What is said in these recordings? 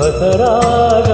ಹಸರಾಗವ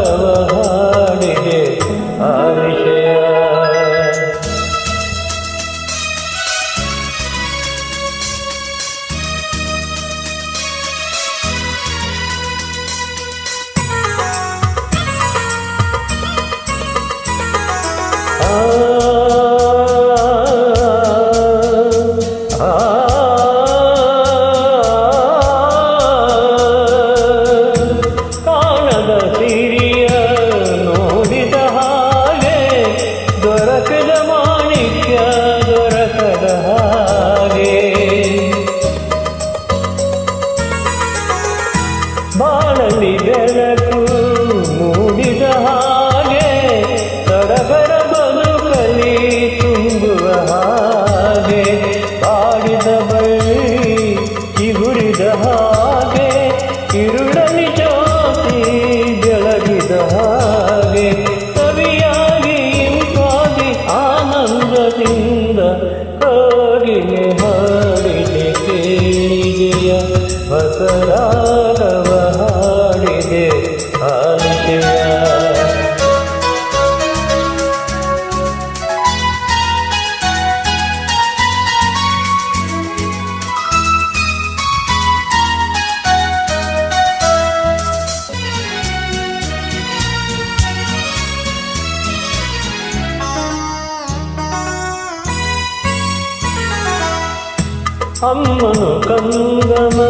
ಅಮ್ಮನು ಕಂದನ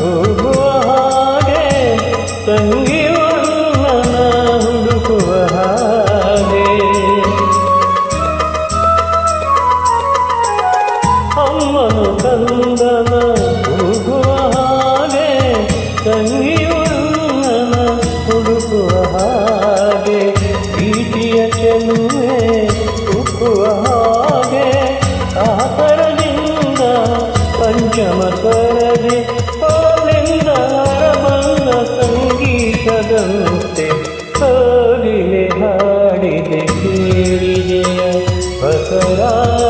ಹೋಗುವ ಹಾಗೆ ತಂಗಿಯೊಂದನ ಹುಡುಕುವ ಹಾಗೆ ಅಮ್ಮನು ಕಂದನ ಹೋಗುವ ಹಾಗೆ ತಂಗಿಯೊಂದನ ಹುಡುಕುವ ಹಾಗೆ ಪ್ರೀತಿಯ ಚೆಲುವೆ ಉಕ್ಕುವ ಬರದೆ ಹಾಲೆನ್ನಾರ ಮನ್ನ ಸಂಗೀತದಂತೆ ಹಾಡಿಲೆ ಹಾಡಿದೆ ಕೇಳಿದೆಯ ಹೊಸರಾಗವ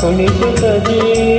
ಹಾಡಿದೆ